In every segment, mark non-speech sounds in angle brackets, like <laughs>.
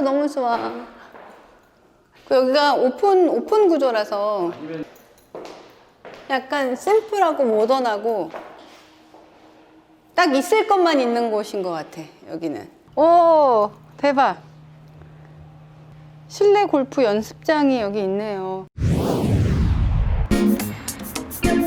아, 너무 좋아. 그 여기가 오픈, 오픈 구조라서 약간 심플하고 모던하고 딱 있을 것만 있는 곳인 것 같아, 여기는. 오, 대박. 실내 골프 연습장이 여기 있네요.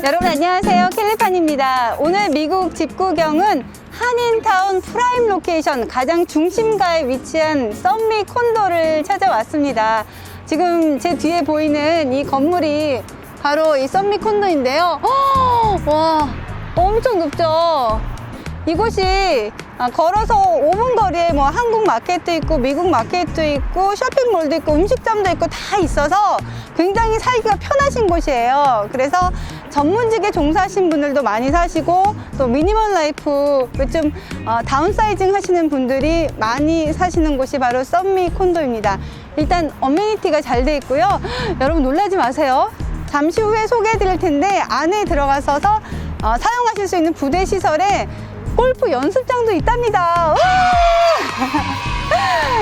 여러분 안녕하세요. 캘리판입니다. 오늘 미국 집구경은 한인타운 프라임 로케이션 가장 중심가에 위치한 썸미 콘도를 찾아왔습니다. 지금 제 뒤에 보이는 이 건물이 바로 이 썸미 콘도인데요. 허! 와, 엄청 높죠? 이곳이 아, 걸어서 5분 거리에 뭐 한국 마켓도 있고 미국 마켓도 있고 쇼핑몰도 있고 음식점도 있고 다 있어서 굉장히 살기가 편하신 곳이에요. 그래서 전문직에 종사하신 분들도 많이 사시고 또 미니멀 라이프 좀 어, 다운사이징 하시는 분들이 많이 사시는 곳이 바로 썸미 콘도입니다. 일단 어메니티가 잘 돼 있고요. <gasps> 여러분 놀라지 마세요. 잠시 후에 소개해 드릴 텐데 안에 들어가서서 어, 사용하실 수 있는 부대 시설에 골프 연습장도 있답니다. 우!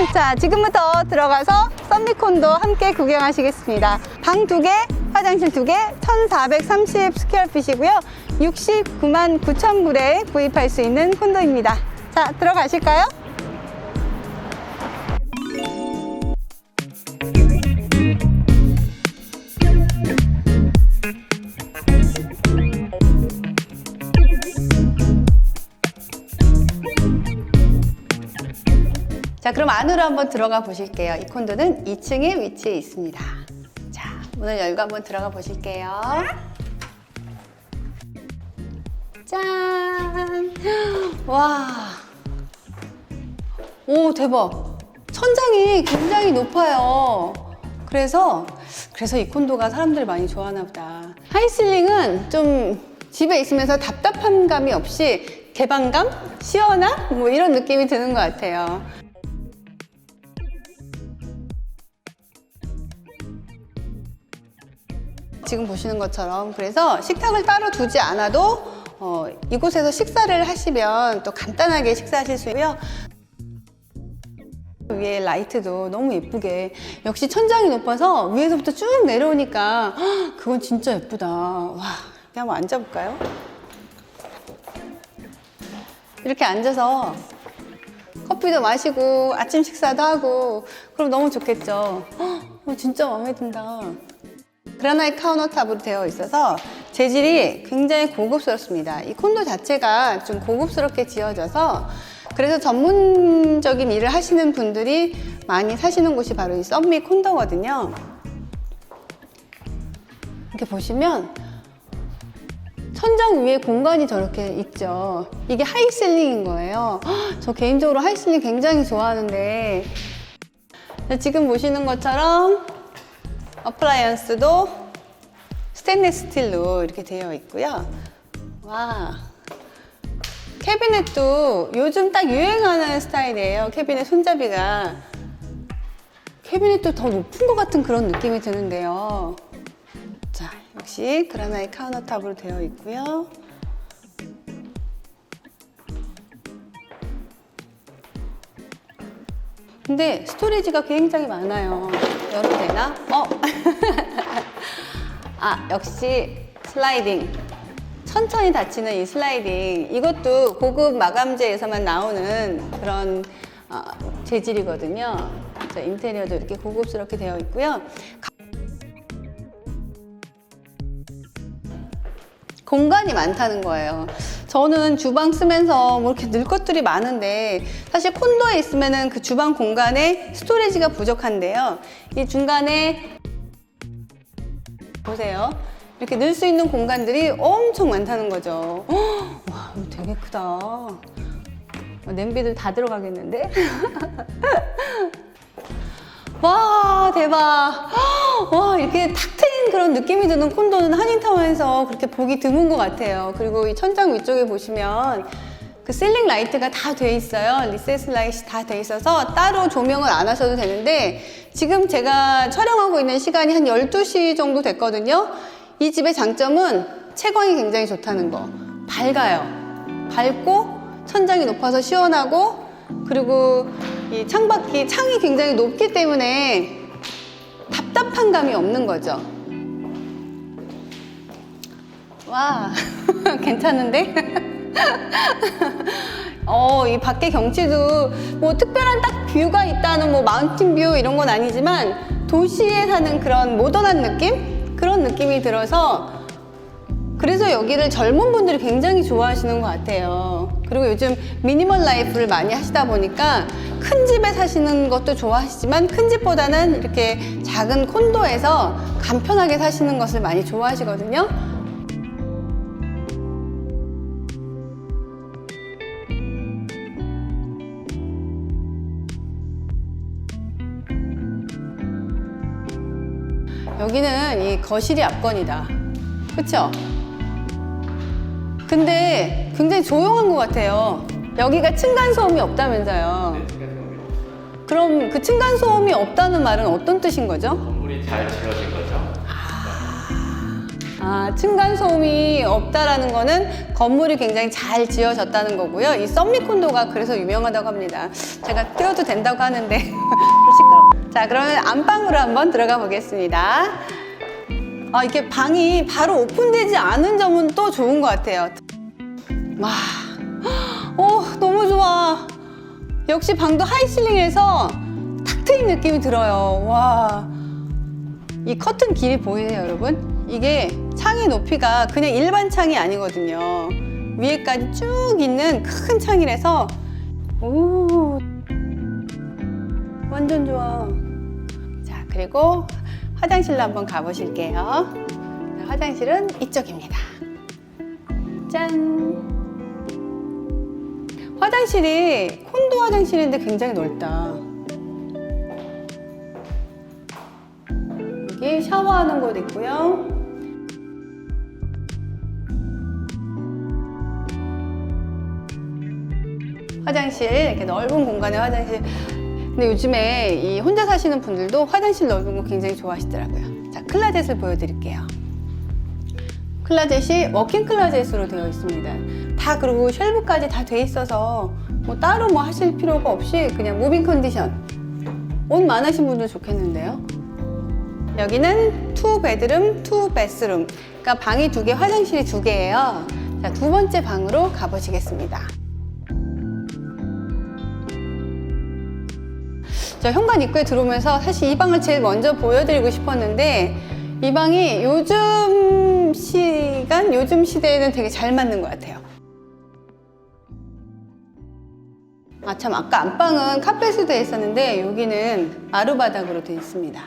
<laughs> 자, 지금부터 들어가서 썸미콘도 함께 구경하시겠습니다. 방 두 개, 화장실 두 개, 1430 스퀘어핏이고요. 69만 9천 불에 구입할 수 있는 콘도입니다. 자, 들어가실까요? 자, 그럼 안으로 한번 들어가 보실게요. 이 콘도는 2층에 위치해 있습니다. 자, 문을 열고 한번 들어가 보실게요. 짠! 와. 오, 대박. 천장이 굉장히 높아요. 그래서, 그래서 이 콘도가 사람들 많이 좋아하나 보다. 하이슬링은 좀 집에 있으면서 답답한 감이 없이 개방감? 시원함? 뭐 이런 느낌이 드는 것 같아요. 지금 보시는 것처럼 그래서 식탁을 따로 두지 않아도 어, 이곳에서 식사를 하시면 또 간단하게 식사하실 수 있고요. 위에 라이트도 너무 예쁘게 역시 천장이 높아서 위에서부터 쭉 내려오니까 헉, 그건 진짜 예쁘다. 와, 한번 앉아볼까요? 이렇게 앉아서 커피도 마시고 아침 식사도 하고 그럼 너무 좋겠죠. 헉, 어, 진짜 마음에 든다. 그라나이트 카운터탑으로 되어 있어서 재질이 굉장히 고급스럽습니다. 이 콘도 자체가 좀 고급스럽게 지어져서 그래서 전문적인 일을 하시는 분들이 많이 사시는 곳이 바로 이 썸미 콘도거든요. 이렇게 보시면 천장 위에 공간이 저렇게 있죠. 이게 하이셀링인 거예요. 헉, 저 개인적으로 하이셀링 굉장히 좋아하는데 지금 보시는 것처럼 어플라이언스도 스테인리스 스틸로 이렇게 되어 있고요. 와. 캐비넷도 요즘 딱 유행하는 스타일이에요. 캐비넷 손잡이가. 캐비넷도 더 높은 것 같은 그런 느낌이 드는데요. 자, 역시 그라나이트 카우너탑으로 되어 있고요. 근데 스토리지가 굉장히 많아요. 열어도 되나? 어? <laughs> 아, 역시 슬라이딩. 천천히 닫히는 이 슬라이딩. 이것도 고급 마감재에서만 나오는 그런 어, 재질이거든요. 자, 인테리어도 이렇게 고급스럽게 되어 있고요. 공간이 많다는 거예요. 저는 주방 쓰면서 뭐 이렇게 늘 것들이 많은데 사실 콘도에 있으면은 그 주방 공간에 스토리지가 부족한데요. 이 중간에 보세요. 이렇게 넣을 수 있는 공간들이 엄청 많다는 거죠. 헉, 와, 이거 되게 크다. 어, 냄비들 다 들어가겠는데? <laughs> 와, 대박. 헉, 와, 이렇게 탁 트인 그런 느낌이 드는 콘도는 한인타운에서 그렇게 보기 드문 것 같아요. 그리고 이 천장 위쪽에 보시면 그 실링 라이트가 다 돼 있어요. 리세스 라이트이 다돼 있어서 따로 조명을 안 하셔도 되는데 지금 제가 촬영하고 있는 시간이 한 12시 정도 됐거든요. 이 집의 장점은 채광이 굉장히 좋다는 거. 밝아요. 밝고 천장이 높아서 시원하고 그리고 이 창밖이 창이 굉장히 높기 때문에 답답한 감이 없는 거죠. 와, <laughs> 괜찮은데? <laughs> 어, 이 밖에 경치도 뭐 특별한 딱 뷰가 있다는 뭐 마운틴 뷰 이런 건 아니지만 도시에 사는 그런 모던한 느낌? 그런 느낌이 들어서 그래서 여기를 젊은 분들이 굉장히 좋아하시는 것 같아요. 그리고 요즘 미니멀 라이프를 많이 하시다 보니까 큰 집에 사시는 것도 좋아하시지만 큰 집보다는 이렇게 작은 콘도에서 간편하게 사시는 것을 많이 좋아하시거든요. 여기는 이 거실이 앞건이다. 그쵸? 근데 굉장히 조용한 것 같아요. 여기가 층간소음이 없다면서요. 그럼 그 층간소음이 없다는 말은 어떤 뜻인 거죠? 건물이 잘 지어진 거죠. 아, 층간소음이 없다라는 거는 건물이 굉장히 잘 지어졌다는 거고요. 이 썸미콘도가 그래서 유명하다고 합니다. 제가 띄워도 된다고 하는데 <laughs> 시끄러. 자, 그러면 안방으로 한번 들어가 보겠습니다. 아, 이게 방이 바로 오픈되지 않은 점은 또 좋은 것 같아요. 와, 어, 너무 좋아. 역시 방도 하이실링에서 탁 트인 느낌이 들어요. 와. 이 커튼 길이 보이세요, 여러분? 이게 창의 높이가 그냥 일반 창이 아니거든요. 위에까지 쭉 있는 큰 창이라서, 오, 완전 좋아. 자, 그리고 화장실로 한번 가보실게요. 자, 화장실은 이쪽입니다. 짠. 화장실이 콘도 화장실인데 굉장히 넓다. 여기 샤워하는 곳 있고요. 화장실 이렇게 넓은 공간의 화장실. 근데 요즘에 이 혼자 사시는 분들도 화장실 넓은 거 굉장히 좋아하시더라고요. 자, 클라젯을 보여드릴게요. 클라젯이 워킹 클라젯으로 되어 있습니다. 다 그리고 쉘브까지 다 돼 있어서 뭐 따로 뭐 하실 필요가 없이 그냥 무빙 컨디션. 옷 많으신 분들 좋겠는데요. 여기는 투 베드룸, 투 베스룸. 그러니까 방이 두 개, 화장실이 두 개예요. 자, 두 번째 방으로 가보시겠습니다. 저 현관 입구에 들어오면서 사실 이 방을 제일 먼저 보여드리고 싶었는데 이 방이 요즘 시간, 요즘 시대에는 되게 잘 맞는 것 같아요. 아, 참, 아까 안방은 카펫으로 되어 있었는데 여기는 마루바닥으로 되어 있습니다.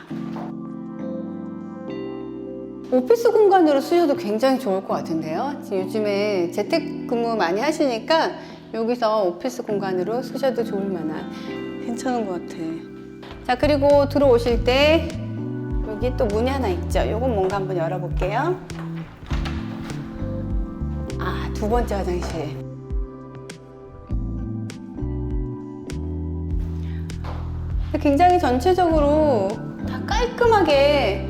오피스 공간으로 쓰셔도 굉장히 좋을 것 같은데요. 요즘에 재택근무 많이 하시니까 여기서 오피스 공간으로 쓰셔도 좋을 만한 괜찮은 것 같아. 자, 그리고 들어오실 때 여기 또 문이 하나 있죠. 요건 뭔가 한번 열어볼게요. 아, 두 번째 화장실. 굉장히 전체적으로 다 깔끔하게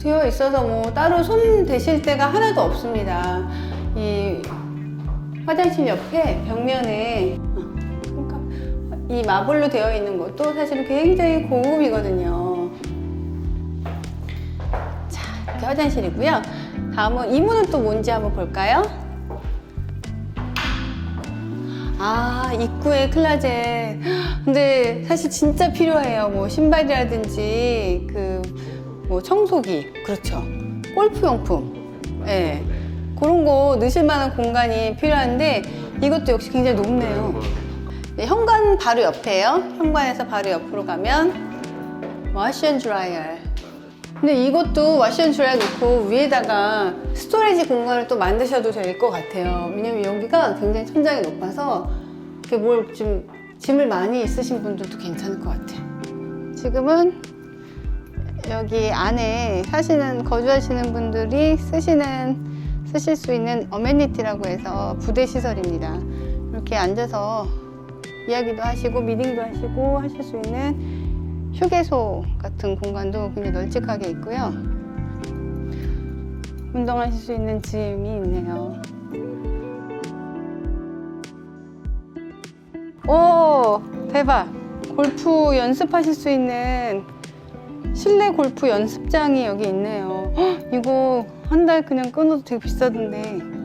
되어 있어서 뭐 따로 손 대실 데가 하나도 없습니다. 이 화장실 옆에 벽면에 이 마블로 되어 있는 것도 사실은 굉장히 고급이거든요. 자, 이렇게 화장실이고요. 다음은 이 문은 또 뭔지 한번 볼까요? 아, 입구에 클라젯. 근데 사실 진짜 필요해요. 뭐 신발이라든지 그 뭐 청소기, 그렇죠. 골프용품, 예. 네. 그런 거 넣으실 만한 공간이 필요한데 이것도 역시 굉장히 높네요. 네, 현관 바로 옆에요. 현관에서 바로 옆으로 가면 와시앤 드라이어. 근데 이것도 와시앤 드라이어 놓고 위에다가 스토리지 공간을 또 만드셔도 될 것 같아요. 왜냐면 여기가 굉장히 천장이 높아서 이렇게 뭘 좀 짐을 많이 있으신 분들도 괜찮을 것 같아요. 지금은 여기 안에 사시는 거주하시는 분들이 쓰시는 쓰실 수 있는 어메니티라고 해서 부대 시설입니다. 이렇게 앉아서 이야기도 하시고 미팅도 하시고 하실 수 있는 휴게소 같은 공간도 굉장히 널찍하게 있고요. 운동하실 수 있는 짐이 있네요. 오, 대박. 골프 연습하실 수 있는 실내 골프 연습장이 여기 있네요. 헉, 이거 한 달 그냥 끊어도 되게 비싸던데.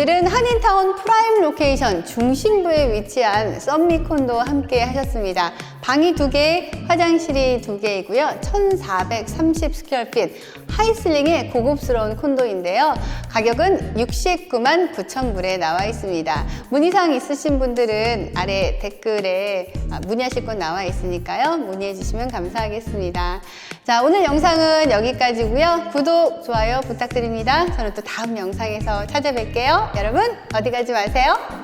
오늘은 한인타운 프라임 로케이션 중심부에 위치한 썸미콘도 함께 하셨습니다. 방이 두개 화장실이 두개이고요 1430 스퀘어핏 하이슬링의 고급스러운 콘도인데요. 가격은 69만 9천 불에 나와 있습니다. 문의사항 있으신 분들은 아래 댓글에 아, 문의하실 건 나와 있으니까요. 문의해 주시면 감사하겠습니다. 자, 오늘 영상은 여기까지고요. 구독, 좋아요 부탁드립니다. 저는 또 다음 영상에서 찾아뵐게요. 여러분, 어디 가지 마세요.